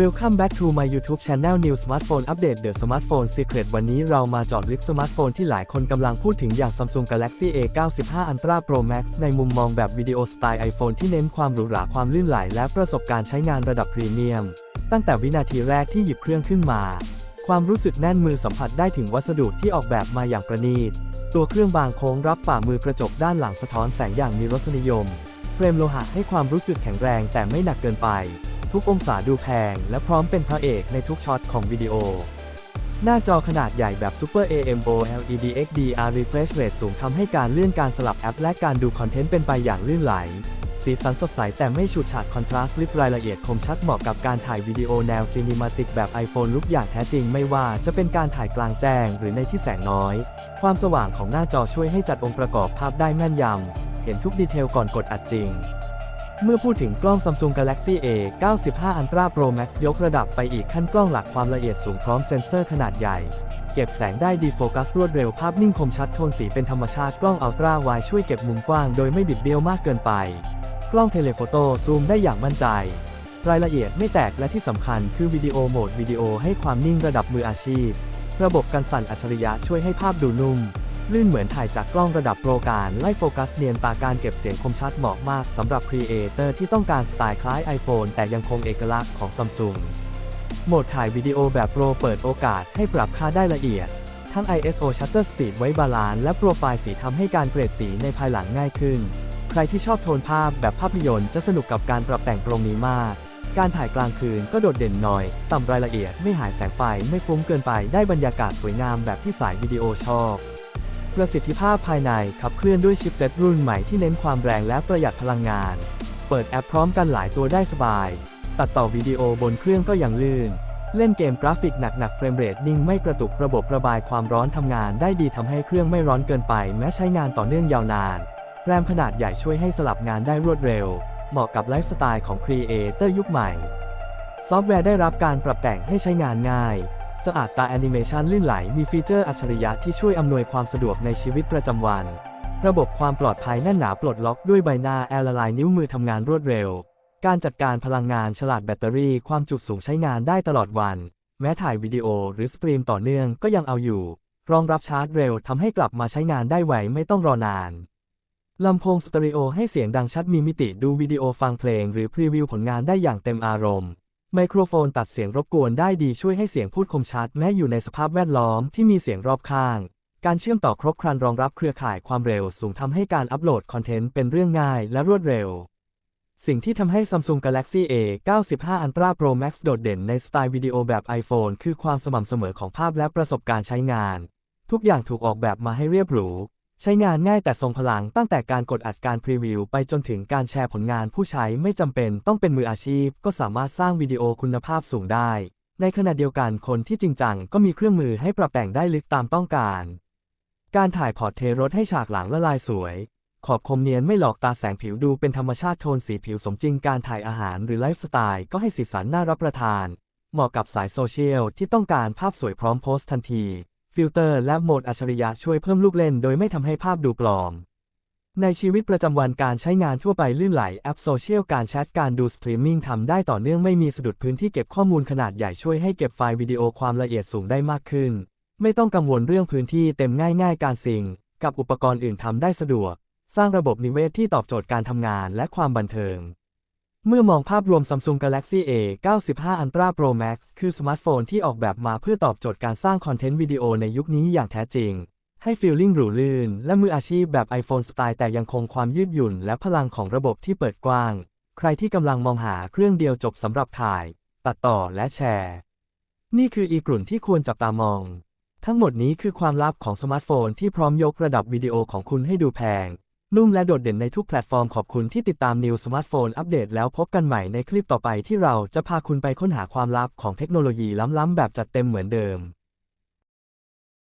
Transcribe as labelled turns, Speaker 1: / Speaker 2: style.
Speaker 1: Welcome back to my YouTube channel New Smartphone Update The Smartphone Secret วันนี้เรามาเจอดลึกสมาร์ทโฟนที่หลายคนกำลังพูดถึงอย่าง Samsung Galaxy A95 Ultra Pro Max ในมุมมองแบบวิดีโอสไตล์ iPhone ที่เน้นความหรูหราความลื่นไหลและประสบการณ์ใช้งานระดับพรีเมียม ตั้งแต่วินาทีแรกที่หยิบเครื่องขึ้นมา ความรู้สึกแน่นมือสัมผัสได้ถึงวัสดุที่ออกแบบมาอย่างประณีต ตัวเครื่องบางโค้งรับฝ่ามือกระจกด้านหลังสะท้อนแสงอย่างมีรสนิยม เฟรมโลหะให้ความรู้สึกแข็งแรงแต่ไม่หนักเกินไป ทุกองศาดูแพง และพร้อมเป็นพระเอกในทุกช็อตของวิดีโอ หน้าจอขนาดใหญ่แบบ Super AMOLED XDR refresh rate สูงทำให้การเลื่อนการสลับแอปและการดูคอนเทนต์เป็นไปอย่างลื่นไหล สีสันสดใสแต่ไม่ฉูดฉาดคอนทราสต์ลิปรายละเอียดคมชัดเหมาะกับการถ่ายวิดีโอแนวซีนิมาติกแบบ iPhone ลุกอย่างแท้จริงไม่ว่าจะเป็นการถ่ายกลางแจ้งหรือในที่แสงน้อย ความสว่างของหน้าจอช่วยให้จัดองค์ประกอบภาพได้แม่นยำเห็นทุกดีเทลก่อนกดอัดจริง เมื่อพูดถึงกล้อง Samsung Galaxy A 95 Ultra Pro Max ยกระดับไปอีกขั้นกล้องหลักความละเอียดสูงพร้อมเซ็นเซอร์ขนาดใหญ่ เก็บแสงได้ดีโฟกัสรวดเร็วภาพนิ่งคมชัดโทนสีเป็นธรรมชาติกล้องอัลตร้าไวช่วยเก็บมุมกว้างโดยไม่บิดเบี้ยวมากเกินไป กล้องเทเลโฟโต้ซูมได้อย่างมั่นใจรายละเอียดไม่แตกและที่สำคัญคือวิดีโอโหมดวิดีโอให้ความนิ่งระดับมืออาชีพ ระบบกันสั่นอัจฉริยะช่วยให้ภาพดูนุ่ม ลื่นเหมือนถ่ายจากกล้องระดับโปรการไล่โฟกัสเนียนตาการเก็บเสียงคมชัดเหมาะมากสำหรับครีเอเตอร์ที่ต้องการสไตล์คล้าย iPhone แต่ยังคงเอกลักษณ์ของ Samsung โหมดถ่ายวิดีโอแบบโปรเปิดโอกาสให้ปรับค่าได้ละเอียด ทั้ง ISO Shutter Speed ไว้บาลานซ์และโปรไฟล์สีทำให้การเกรดสีในภายหลังง่ายขึ้น ใครที่ชอบโทนภาพแบบภาพยนตร์จะสนุกกับการปรับแต่งตรงนี้มาก การถ่ายกลางคืนก็โดดเด่นหน่อย ต่ำรายละเอียดไม่หายแสงไฟไม่ฟุ้งเกินไปได้บรรยากาศสวยงามแบบที่สายวิดีโอชอบ ประสิทธิภาพภายในขับเคลื่อนด้วยชิปเซ็ตรุ่นใหม่ที่เน้นความแรงและประหยัดพลังงาน เปิดแอปพร้อมกันหลายตัวได้สบาย ตัดต่อวิดีโอบนเครื่องก็ยังลื่น เล่นเกมกราฟิกหนักๆเฟรมเรทนิ่งไม่กระตุกระบบระบายความร้อนทำงานได้ดีทำให้เครื่องไม่ร้อนเกินไปแม้ใช้งานต่อเนื่องยาวนาน แรมขนาดใหญ่ช่วยให้สลับงานได้รวดเร็ว เหมาะกับไลฟ์สไตล์ของครีเอเตอร์ยุคใหม่ ซอฟต์แวร์ได้รับการปรับแต่งให้ใช้งานง่าย สะอาดตาแอนิเมชันลื่นไหล มีฟีเจอร์อัจฉริยะที่ช่วยอำนวยความสะดวกในชีวิตประจำวัน ระบบความปลอดภัยแน่นหนาปลดล็อกด้วยใบหน้าแอละลายนิ้วมือทำงานรวดเร็ว การจัดการพลังงานฉลาดแบตเตอรี่ ความจุสูงใช้งานได้ตลอดวัน แม้ถ่ายวิดีโอหรือสตรีมต่อเนื่องก็ยังเอาอยู่ รองรับชาร์จเร็วทำให้กลับมาใช้งานได้ไวไม่ต้องรอนานลำโพงสเตอริโอให้เสียงดังชัดมีมิติดูวิดีโอฟังเพลง หรือพรีวิวผลงานได้อย่างเต็มอารมณ์ ไมโครโฟนตัดเสียงรบกวนได้ดีช่วยให้เสียงพูดคมชัดแม้อยู่ในสภาพแวดล้อมที่มีเสียงรอบข้าง การเชื่อมต่อครบครันรองรับเครือข่ายความเร็วสูงทำให้การอัปโหลดคอนเทนต์เป็นเรื่องง่ายและรวดเร็ว สิ่งที่ทำให้ Samsung Galaxy A 95 Ultra Pro Max โดดเด่นในสไตล์วิดีโอแบบ iPhone คือความสม่ำเสมอของภาพและประสบการณ์ใช้งาน ทุกอย่างถูกออกแบบมาให้เรียบหรู ใช้งานง่ายแต่ทรงพลังตั้งแต่การกดอัดการพรีวิวไปจนถึงการแชร์ผลงานผู้ใช้ไม่จำเป็นต้องเป็นมืออาชีพ ก็สามารถสร้างวิดีโอคุณภาพสูงได้ ในขณะเดียวกันคนที่จริงจังก็มีเครื่องมือให้ปรับแต่งได้ลึกตามต้องการ การถ่ายพอร์ตเทรถให้ฉากหลังละลายสวย ขอบคมเนียนไม่หลอกตาแสงผิวดูเป็นธรรมชาติโทนสีผิวสมจริงการถ่ายอาหารหรือไลฟ์สไตล์ก็ให้สีสันน่ารับประทาน เหมาะกับสายโซเชียลที่ต้องการภาพสวยพร้อมโพสต์ทันที ฟิลเตอร์และโหมดอัจฉริยะช่วยเพิ่มลูกเล่นโดยไม่ทำให้ภาพดูปลอม ในชีวิตประจำวันการใช้งานทั่วไปลื่นไหลแอปโซเชียลการแชทการดูสตรีมมิ่งทำได้ต่อเนื่องไม่มีสะดุดพื้นที่เก็บข้อมูลขนาดใหญ่ช่วยให้เก็บไฟล์วิดีโอความละเอียดสูงได้มากขึ้น ไม่ต้องกังวลเรื่องพื้นที่เต็มง่ายๆการซิงกับอุปกรณ์อื่นทำได้สะดวก สร้างระบบนิเวศที่ตอบโจทย์การทำงานและความบันเทิง เมื่อมองภาพรวม Samsung Galaxy A 95 Ultra Pro Max คือสมาร์ทโฟนที่ออกแบบมาเพื่อตอบโจทย์การสร้างคอนเทนต์วิดีโอในยุคนี้อย่างแท้จริง ให้ฟีลลิ่งหรูลื่น และมืออาชีพแบบ iPhone สไตล์แต่ยังคงความยืดหยุ่น และพลังของระบบที่เปิดกว้าง ใครที่กำลังมองหาเครื่องเดียวจบสำหรับถ่าย ตัดต่อและแชร์ นี่คืออีกลุ่นที่ควรจับตามอง ทั้งหมดนี้คือความลับของสมาร์ทโฟนที่พร้อมยกระดับวิดีโอของคุณให้ดูแพง นุ่มและโดดเด่นในทุกแพลตฟอร์มขอบคุณที่ติดตาม New Smartphone อัปเดตแล้วพบกันใหม่ในคลิปต่อไปที่เราจะพาคุณไปค้นหาความลับของเทคโนโลยีล้ำๆแบบจัดเต็มเหมือนเดิม